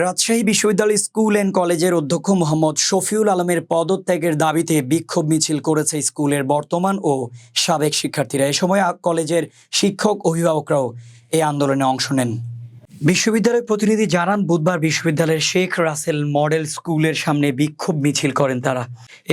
রাজশাহী বিশ্ববিদ্যালয় school and কলেজের অধ্যক্ষ মোহাম্মদ শফিউল আলমের পদত্যাগের দাবিতে বিক্ষোভ মিছিল করেছে স্কুলের বর্তমান ও সাবেক শিক্ষার্থীরা। এ সময় কলেজের শিক্ষক, অভিভাবকরাও এই আন্দোলনে অংশ নেন। বিশ্ববিদ্যালয় প্রতিনিধি জানান, বুধবার বিশ্ববিদ্যালয়ের শেখ রাসেল মডেল স্কুলের সামনে বিক্ষোভ মিছিল করেন তারা।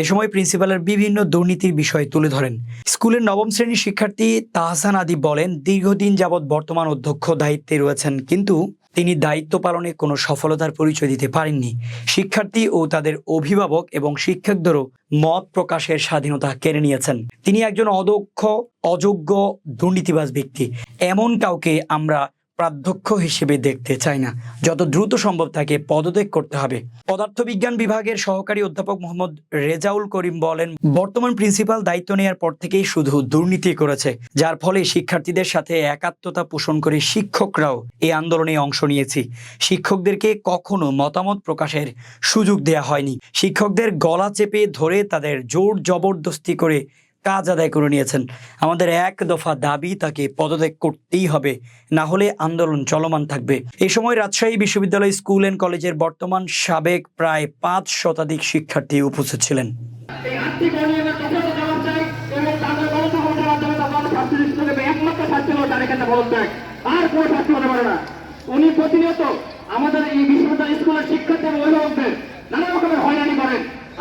এ সময় প্রিন্সিপালের বিভিন্ন দুর্নীতির বিষয় তুলে ধরেন। স্কুলের নবম শ্রেণির শিক্ষার্থী তাহসান আদি বলেন, দীর্ঘদিন যাবৎ বর্তমান অধ্যক্ষ দায়িত্বে রয়েছেন, কিন্তু তিনি দায়িত্ব পালনে কোনো সফলতার পরিচয় দিতে পারেননি। শিক্ষার্থী ও তাদের অভিভাবক এবং শিক্ষকদেরও মত প্রকাশের স্বাধীনতা কেড়ে নিয়েছেন। তিনি একজন অদক্ষ, অযোগ্য, দুর্নীতিবাজ ব্যক্তি। এমন কাউকে আমরা প্রাধ্যক্ষ হিসেবে দেখতে চায় না। যত দ্রুত সম্ভব তাকে পদত্যাগ করতে হবে। পদার্থবিজ্ঞান বিভাগের সহকারী অধ্যাপক মোহাম্মদ রেজাউল করিম বলেন, বর্তমান প্রিন্সিপাল দায়িত্ব নেওয়ার পর থেকেই শুধু দুর্নীতি করেছে, যার ফলে শিক্ষার্থীদের সাথে একাত্মতা পোষণ করে শিক্ষকরাও এই আন্দোলনে অংশ নিয়েছি। শিক্ষকদেরকে কখনো মতামত প্রকাশের সুযোগ দেয়া হয়নি। শিক্ষকদের গলা চেপে ধরে তাদের জোর জবরদস্তি করে কাজ আদায় করে নিয়েছেন। আমাদের এক দফা দাবি তাকে পদত্যাগ করতেই হবে, না হলে আন্দোলন চলমান থাকবে। এ সময় রাজশাহী বিশ্ববিদ্যালয় স্কুল অ্যান্ড কলেজের বর্তমান সাবেক প্রায় পাঁচ শতাধিক শিক্ষার্থী উপস্থিত ছিলেন।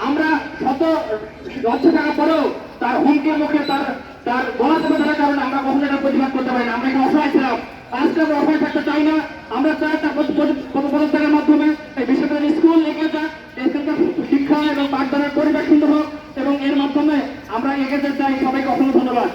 আমরা শত লক্ষ টাকা পরেও মুখে তার তার গলা চেপে ধরার কারণে আমরা কখনো এটা প্রতিবাদ করতে পারি না। আমরা এখানে অসহায় ছিলাম। আজকে আমরা অসহায় থাকতে চাই না। আমরা চাই একটা পদত্যাগের মাধ্যমে এই বিশ্ববিদ্যালয় স্কুল এগিয়ে যাক, এখানকার শিক্ষা এবং পাঠদানের পরিবেশ সুন্দর হোক এবং এর মাধ্যমে আমরা এগিয়ে যেতে চাই। সবাইকে অসংখ্য ধন্যবাদ।